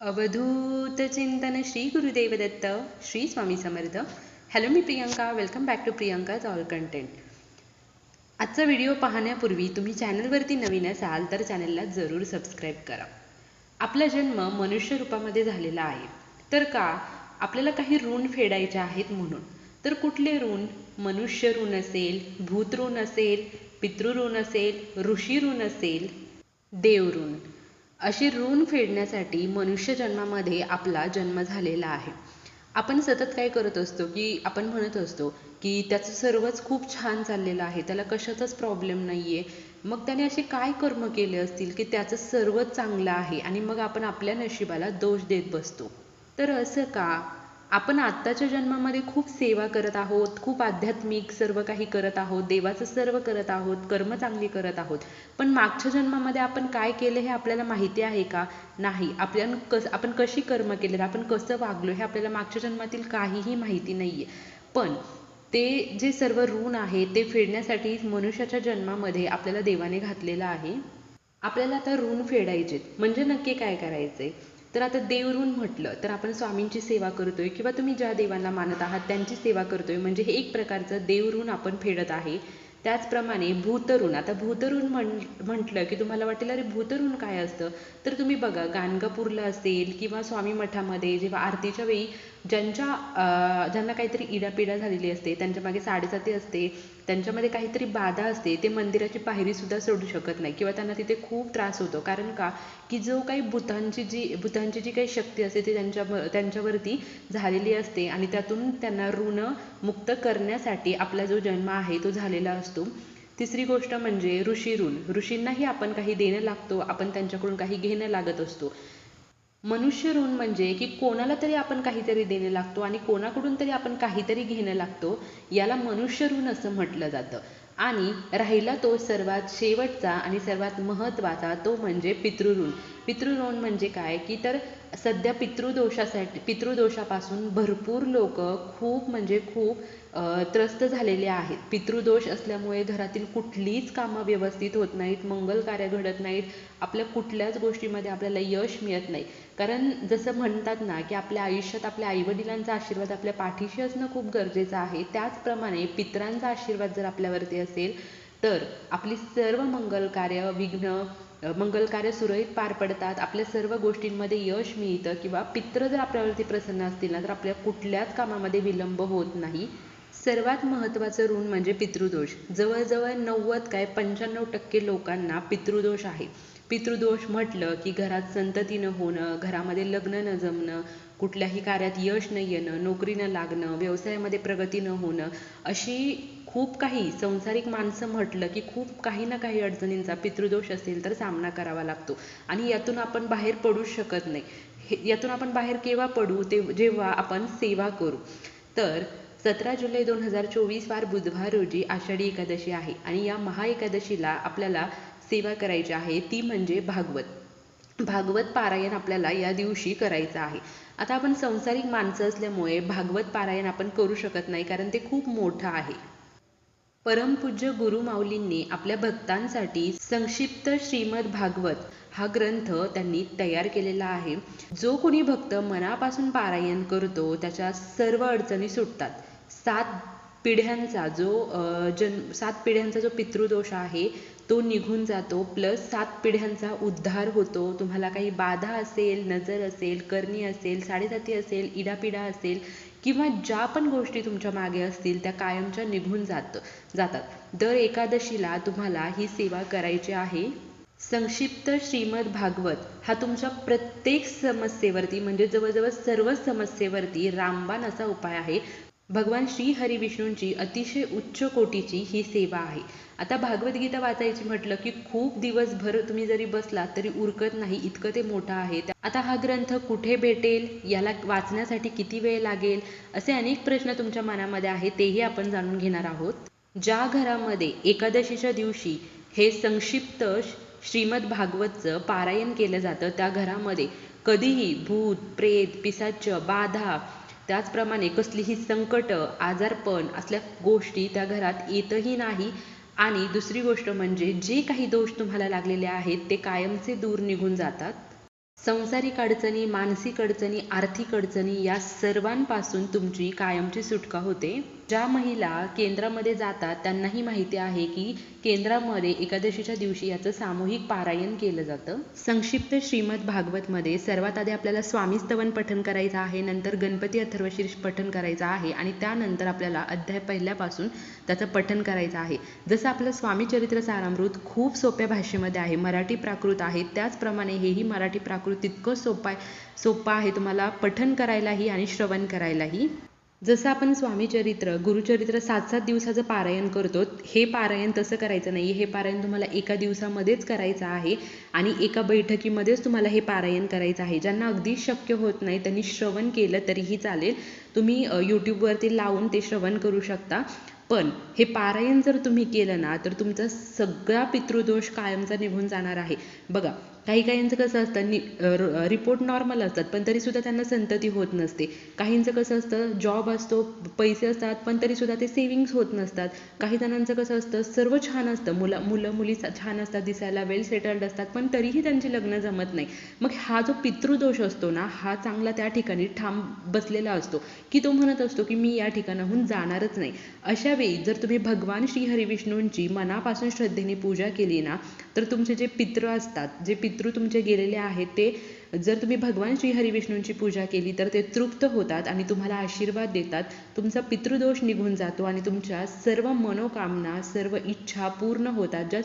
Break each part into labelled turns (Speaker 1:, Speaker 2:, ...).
Speaker 1: अवधूत चिंतन Shri Gurudev Datta Shri Swami Samarth. Hello me Priyanka. Welcome back to Priyanka's all content आजचा video पाहण्यापूर्वी तुम्ही चॅनलवरती नवीन असाल तर चॅनलला जरूर सबस्क्राईब करा. आपला जन्म मनुष्य रूपामध्ये झालेला आहे. तर का? आपल्याला काही ऋण फेडायचे आहेत म्हणून. तर कुठले ऋण? मनुष्य ऋण असेल भूत ऋण असेल पितृऋण असेल ऋषी ऋण असेल देव ऋण. अशी ऋण फेडण्यासाठी मनुष्य जन्मामध्ये आपला जन्म झालेला आहे. आपण सतत काय करत असतो की आपण म्हणत असतो की त्याचं सर्वच खूप छान चाललेलं आहे त्याला कशातच प्रॉब्लेम नाही आहे मग त्याने असे काय कर्म केले असतील की त्याचं सर्वच चांगलं आहे आणि मग आपण आपल्या नशिबाला दोष देत बसतो? तर असं का? आपण आत्ताच्या जन्मामध्ये खूप सेवा करत आहोत खूप आध्यात्मिक सर्व काही करत आहोत देवाचं सर्व करत आहोत कर्म चांगली करत आहोत. पण मागच्या जन्मामध्ये आपण काय केलं हे आपल्याला माहिती आहे का? नाही. आपल्या कस आपण कशी कर्म केलेत आपण कसं वागलो हे आपल्याला मागच्या जन्मातील काहीही माहिती नाही आहे पण ते जे सर्व ऋण आहे ते फेडण्यासाठी मनुष्याच्या जन्मामध्ये आपल्याला देवाने घातलेलं आहे. आपल्याला आता ऋण फेडायचे म्हणजे नक्की काय करायचंय? तर आता देवऋण म्हटलं तर आपण स्वामींची सेवा करतोय किंवा तुम्ही ज्या देवांना मानत आहात त्यांची सेवा करतोय म्हणजे हे एक प्रकारचं देवऋण आपण फेडत आहे. त्याचप्रमाणे भूतऋण आता भूतऋण म्हण म्हटलं की तुम्हाला वाटेल अरे भूतऋण काय असतं? तर तुम्ही बघा गाणगापूरला असेल किंवा स्वामी मठामध्ये जेव्हा आरतीच्या वेळी ज्यांच्या ज्यांना काहीतरी इडापिडा झालेली असते त्यांच्या मागे साडेसाती असते त्यांच्यामध्ये काहीतरी बाधा असते ते मंदिराची पायरीसुद्धा सोडू शकत नाही किंवा त्यांना तिथे खूप त्रास होतो. कारण का? की जो काही भूतांची जी भूतांची जी काही शक्ती असते ती त्यांच्या त्यांच्यावरती झालेली असते आणि त्यातून त्यांना ऋण मुक्त करण्यासाठी आपला जो जन्म आहे तो झालेला असतो. तिसरी गोष्ट म्हणजे ऋषी ऋण. ऋषींनाही आपण काही देणं लागतो आपण त्यांच्याकडून काही घेणं लागत असतो. मनुष्य ऋण म्हणजे की कोणाला तरी आपण काहीतरी देणं लागतो आणि कोणाकडून तरी आपण काहीतरी घेणं लागतो याला मनुष्य ऋण असं म्हटलं जातं. आणि राहिला तो सर्वात शेवटचा आणि सर्वात महत्त्वाचा तो म्हणजे पितृऋण पितृऋण म्हणजे काय? की तर सध्या पितृदोषासाठी पितृदोषापासून भरपूर लोक खूप म्हणजे खूप त्रस्त झालेले आहेत. पितृदोष असल्यामुळे घरातील कुठलीच कामं व्यवस्थित होत नाहीत मंगल कार्य घडत नाहीत. आपल्या कुठल्याच गोष्टीमध्ये आपल्याला यश मिळत नाही. कारण जसं म्हणतात ना की आपल्या आयुष्यात आपल्या आईवडिलांचा आशीर्वाद आपल्या पाठीशी असणं खूप गरजेचं आहे. त्याचप्रमाणे पितरांचा आशीर्वाद जर आपल्यावरती असेल तर आपली सर्व मंगल कार्य विघ्न मंगल कार्य सुरळीत पार पडतात. आपल्या सर्व गोष्टींमध्ये यश मिळतं किंवा पित्र जर आपल्यावरती प्रसन्न असतील ना तर आपल्या कुठल्याच कामामध्ये विलंब होत नाही. सर्वात महत्त्वाचं ऋण म्हणजे पितृदोष. जवळजवळ नव्वद काय पंच्याण्णव टक्के लोकांना पितृदोष आहे. पितृदोष म्हटलं की घरात संतती न होणं घरामध्ये लग्न न जमणं कुठल्याही कार्यात यश न येणं नोकरी न लागणं व्यवसायामध्ये प्रगती न होणं अशी खूप काही संसारिक माणसं म्हटलं की खूप काही ना काही अडचणींचा पितृदोष असेल तर सामना करावा लागतो. आणि यातून आपण बाहेर पडूच शकत नाही. हे यातून आपण बाहेर केव्हा पडू? ते जेव्हा आपण सेवा करू. तर सतरा जुलै दोन हजार चोवीस वार बुधवार रोजी आषाढी एकादशी आहे आणि या महा एकादशीला आपल्याला सेवा करायची आहे ती म्हणजे भागवत. भागवत पारायण आपल्याला या दिवशी करायचं आहे. आता आपण संसारिक माणसं असल्यामुळे भागवत पारायण आपण करू शकत नाही कारण ते खूप मोठं आहे. परमपूज्य गुरुमाऊलींनी आपल्या भक्तांसाठी संक्षिप्त श्रीमद भागवत हा ग्रंथ त्यांनी तयार केलेला आहे. जो कोणी भक्त मनापासून पारायण करतो त्याच्या सर्व अडचणी सुटतात. सात पिढ्यांचा जो जन सात पिढ्यांचा जो पितृदोष आहे तो निघून जातो. प्लस सात पिढ्यांचा उद्धार होतो. तुम्हाला काही बाधा असेल नजर असेल करणी असेल साडेसाती असेल इडापिडा असेल किंवा ज्या पण गोष्टी तुमच्या मागे असतील त्या कायमच्या निघून जात जातात. दर एकादशीला तुम्हाला ही सेवा करायची आहे. संक्षिप्त श्रीमद भागवत. हा तुमच्या प्रत्येक समस्येवरती म्हणजे जवळजवळ सर्व समस्येवरती रामबाण असा उपाय आहे. भगवान श्री हरी विष्णूंची अतिशय उच्च कोटीची ही सेवा आहे. आता भागवत गीता वाचायची म्हटलं की खूप दिवसभर तुम्ही जरी बसलात तरी उरकत नाही इतकं ते मोठं आहे. आता हा ग्रंथ कुठे भेटेल याला वाचण्यासाठी किती वेळ लागेल असे अनेक प्रश्न तुमच्या मनामध्ये आहेत तेही आपण जाणून घेणार आहोत. ज्या घरामध्ये एकादशीच्या दिवशी हे संक्षिप्त श्रीमद भागवतचं पारायण केलं जातं त्या घरामध्ये कधीही भूत प्रेत पिसाच बाधा त्याचप्रमाणे कसलीही संकट आजारपण असल्या गोष्टी त्या घरात येतही नाही. आणि दुसरी गोष्ट म्हणजे जे काही दोष तुम्हाला लागलेले आहेत ते कायमचे दूर निघून जातात. संसारिक अडचणी मानसिक अडचणी आर्थिक अडचणी या सर्वांपासून तुमची कायमची सुटका होते. ज्या महिला केंद्रामध्ये जातात त्यांनाही माहिती आहे की केंद्रामध्ये एकादशीच्या दिवशी याचं सामूहिक पारायण केलं जातं. संक्षिप्त श्रीमद भागवतमध्ये सर्वात आधी आपल्याला स्वामी स्तवन पठण करायचं आहे नंतर गणपती अथर्वशीर्ष पठण करायचं आहे आणि त्यानंतर आपल्याला अध्याय पहिल्यापासून त्याचं पठण करायचं आहे. जसं आपलं स्वामी चरित्र सारामृत खूप सोप्या भाषेमध्ये आहे मराठी प्राकृत आहे त्याचप्रमाणे हेही मराठी प्राकृत तितकं सोपं आहे सोपं आहे तुम्हाला पठण करायलाही आणि श्रवण करायलाही. जसं आपण स्वामीचरित्र गुरुचरित्र सात सात दिवसाचं पारायण करतो हे पारायण तसं करायचं नाही. हे पारायण तुम्हाला एका दिवसामध्येच करायचं आहे आणि एका बैठकीमध्येच तुम्हाला हे पारायण करायचं आहे. ज्यांना अगदी शक्य होत नाही त्यांनी श्रवण केलं तरीही चालेल. तुम्ही यूट्यूबवरती लावून ते श्रवण करू शकता. पण हे पारायण जर तुम्ही केलं ना तर तुमचा सगळा पितृदोष कायमचा निघून जाणार आहे. बघा काही काहींचं कसं असतं नि रिपोर्ट नॉर्मल असतात पण तरीसुद्धा त्यांना संतती होत नसते. काहींचं कसं असतं जॉब असतो पैसे असतात पण तरीसुद्धा ते सेविंग्स होत नसतात. काही जणांचं कसं असतं सर्व छान असतं. मुलं मुलं मुली छान असतात दिसायला वेल सेटल्ड असतात पण तरीही त्यांची लग्न जमत नाही. मग हा जो पितृदोष असतो ना हा चांगला त्या ठिकाणी ठाम बसलेला असतो की तो म्हणत असतो की मी या ठिकाणाहून जाणारच नाही. अशा वेळी जर तुम्ही भगवान श्री हरिविष्णूंची मनापासून श्रद्धेने पूजा केली ना तर तुमचे जे पित्र असतात जे पितृ तुमचे गेलेले आहेत ते जर तुम्ही भगवान श्री हरिविष्णूंची पूजा केली तर ते तृप्त होतात आणि तुम्हाला आशीर्वाद देतात. तुमचा पितृदोष निघून जातो आणि तुमच्या सर्व मनोकामना सर्व इच्छा पूर्ण होतात. ज्या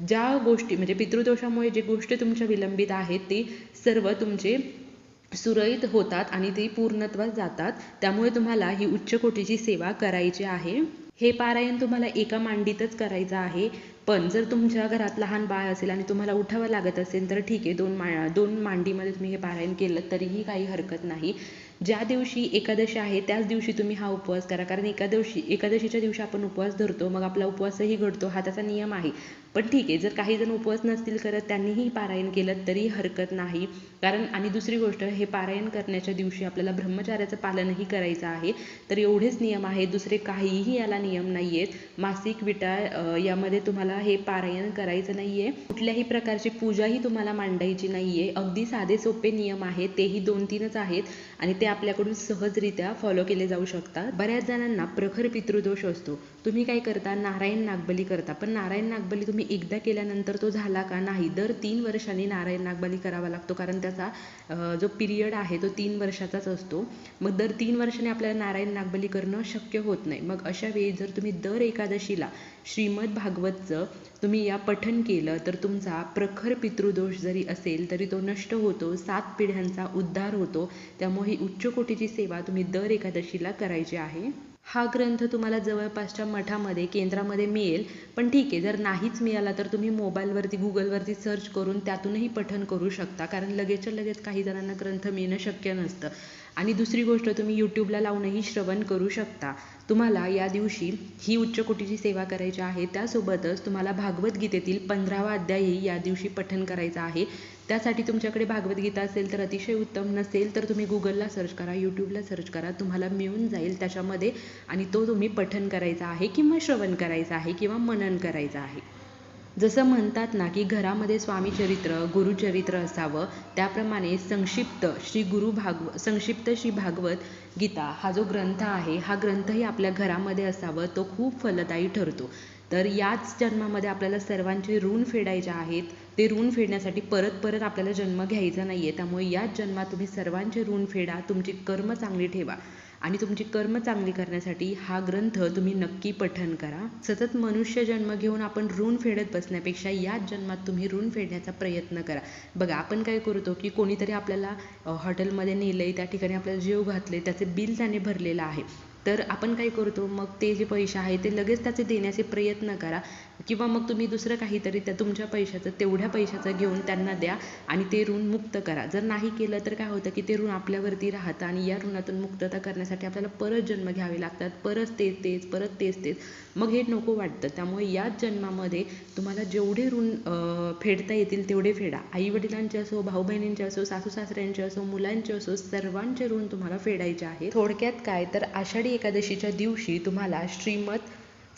Speaker 1: ज्या गोष्टी म्हणजे पितृदोषामुळे जे गोष्टी तुमच्या विलंबित आहेत ते सर्व तुमचे सुरळीत होतात आणि ते पूर्णत्वास जातात. त्यामुळे तुम्हाला ही उच्च कोटीची सेवा करायची आहे. हे पारायण तुम्हाला एका मांडीतच करायचं आहे. पण जर तुमच्या घरात लहान बाळ असेल आणि तुम्हाला उठावं लागत असेल तर ठीक आहे. दोन मा दोन मांडीमध्ये तुम्ही हे पारायण केलं तरीही काही हरकत नाही. ज्या दिवशी एकादशी आहे त्याच दिवशी तुम्ही हा उपवास करा. कारण एकादशी एकादशीच्या दिवशी आपण उपवास धरतो मग आपला उपवासही घडतो हा त्याचा नियम आहे. पण ठीक आहे जर काही जण उपवास नसतील करत त्यांनीही पारायण केलं तरी हरकत नाही. कारण आणि दुसरी गोष्ट हे पारायण करण्याच्या दिवशी आपल्याला ब्रह्मचार्याचं पालनही करायचं आहे. तर एवढेच नियम आहेत दुसरे काहीही याला नियम नाही आहेत मासिक विटा यामध्ये तुम्हाला हे पारायण करायचं नाही आहे कुठल्याही प्रकारची पूजाही तुम्हाला मांडायची नाही आहे अगदी साधे सोपे नियम आहेत तेही दोन तीनच आहेत. आणि ते आपल्याकडून सहजरित्या फॉलो केले जाऊ शकतात. बऱ्याच जणांना प्रखर पितृदोष असतो. तुम्ही काय करता? नारायण नागबली करता. पण नारायण नागबली तुम्ही एकदा केल्यानंतर तो झाला का नाही? दर तीन वर्षांनी नारायण नागबली करावा लागतो. कारण त्याचा जो पिरियड आहे तो तीन वर्षाचाच असतो. मग दर तीन वर्षांनी आपल्याला नारायण नागबली करणं शक्य होत नाही. मग अशा वेळी जर तुम्ही दर एकादशीला श्रीमद भागवतचं तुम्ही या पठन केलं तर तुमचा प्रखर पितृदोष जरी असेल तरी तो नष्ट होतो. सात पिढ्यांचा उद्धार होतो. त्यामुळे ही उच्च कोटीची सेवा तुम्ही दर एकादशीला करायची आहे. हा ग्रंथ तुम्हाला जवळपासच्या मठामध्ये केंद्रामध्ये मिळेल. पण ठीक आहे जर नाहीच मिळाला तर तुम्ही मोबाईलवरती गुगलवरती सर्च करून त्यातूनही पठन करू शकता. कारण लगेचच्या लगेच काही जणांना ग्रंथ मिळणं शक्य नसतं. आणि दुसरी गोष्ट तुम्ही यूट्यूबला लावूनही श्रवण करू शकता. तुम्हाला या दिवशी ही उच्च कोटीची सेवा करायची आहे. त्यासोबतच तुम्हाला भागवत गीतेतील पंधरावा अध्यायही या दिवशी पठन करायचा आहे. त्यासाठी तुमच्याकडे भागवद्गीता असेल तर अतिशय उत्तम नसेल तर तुम्ही गुगलला सर्च करा यूट्यूबला सर्च करा तुम्हाला मिळून जाईल त्याच्यामध्ये आणि तो तुम्ही पठन करायचा आहे किंवा श्रवण करायचा आहे किंवा मनन करायचं आहे. जसं म्हणतात ना की घरामध्ये स्वामी चरित्र गुरुचरित्र असावं त्याप्रमाणे संक्षिप्त श्री गुरु भागव संक्षिप्त श्री भागवत गीता हा जो ग्रंथ आहे हा ग्रंथही आपल्या घरामध्ये असावं तो खूप फलदायी ठरतो. तर याच जन्मामध्ये आपल्याला सर्वांचे ऋण फेडायचे आहेत. ते ऋण फेडण्यासाठी परत परत आपल्याला जन्म घ्यायचा नाही आहे त्यामुळे याच जन्मात तुम्ही सर्वांचे ऋण फेडा. तुमची कर्म चांगली ठेवा. आणि तुमची कर्म चांगली करण्यासाठी हा ग्रंथ तुम्ही नक्की पठन करा. सतत मनुष्य जन्म घेऊन आपण ऋण फेडत बसण्यापेक्षा याच जन्मात तुम्ही ऋण फेडण्याचा प्रयत्न करा. बघा आपण काय करतो की कोणीतरी आपल्याला हॉटेलमध्ये नेलं आहे त्या ठिकाणी आपल्याला जेव घातले त्याचे बिल त्याने भरलेलं आहे. तर आपण काय करतो? मग ते जे पैसे आहे ते लगेच त्याचे देण्याचे प्रयत्न करा. किंवा मग तुम्ही दुसरं काहीतरी त्या तुमच्या पैशाचं तेवढ्या पैशाचं घेऊन त्यांना द्या आणि ते ऋण मुक्त करा. जर नाही केलं तर काय होतं की ते ऋण आपल्यावरती राहतं आणि या ऋणातून मुक्तता करण्यासाठी आपल्याला परत जन्म घ्यावे लागतात. परत तेच तेच परत तेच तेच. मग हे नको वाटतं. त्यामुळे याच जन्मामध्ये तुम्हाला जेवढे ऋण फेडता येतील तेवढे फेडा. आई वडिलांचे असो भाऊ बहिणींचे असो सासू सासऱ्यांचे असो मुलांचे असो सर्वांचे ऋण तुम्हाला फेडायचे आहे थोडक्यात काय? तर आषाढी एकादशीच्या दिवशी तुम्हाला श्रीमत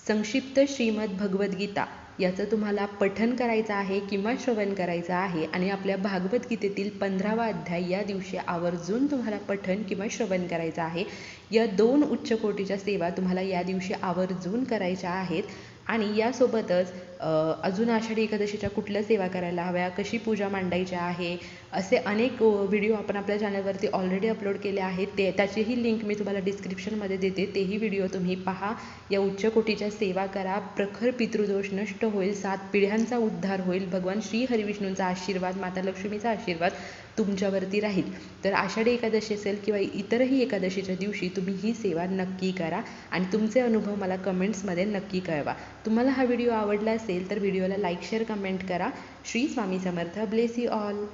Speaker 1: संक्षिप्त श्रीमद भगवद्गीता याचं तुम्हाला पठन करायचं आहे किंवा श्रवण करायचं आहे आणि आपल्या भागवद्गीतेतील पंधरावा अध्याय या दिवशी आवर्जून तुम्हाला पठन किंवा श्रवण करायचं आहे. या दोन उच्च कोटीच्या सेवा तुम्हाला या दिवशी आवर्जून करायच्या आहेत. आणि यासोबतच अजून आषाढी एकादशीच्या कुठल्या सेवा करायला हव्या कशी पूजा मांडायची आहे असे अनेक व्हिडिओ आपण आपल्या चॅनलवरती ऑलरेडी अपलोड केले आहेत. ते त्याचीही लिंक मी तुम्हाला डिस्क्रिप्शनमध्ये देते. तेही व्हिडिओ तुम्ही पहा. या उच्च कोटीच्या सेवा करा. प्रखर पितृदोष नष्ट होईल. सात पिढ्यांचा उद्धार होईल. भगवान श्री हरिविष्णूंचा आशीर्वाद माता लक्ष्मीचा आशीर्वाद तुमच्यावरती राहील. तर आषाढी एकादशी असेल किंवा इतरही एकादशीच्या दिवशी तुम्ही ही सेवा नक्की करा. आणि तुमचे अनुभव मला कमेंट्समध्ये नक्की कळवा. तुम्हाला हा व्हिडिओ आवडला असेल तर व्हिडिओला लाईक शेअर कमेंट करा. Shri Swami Samarth. Bless you all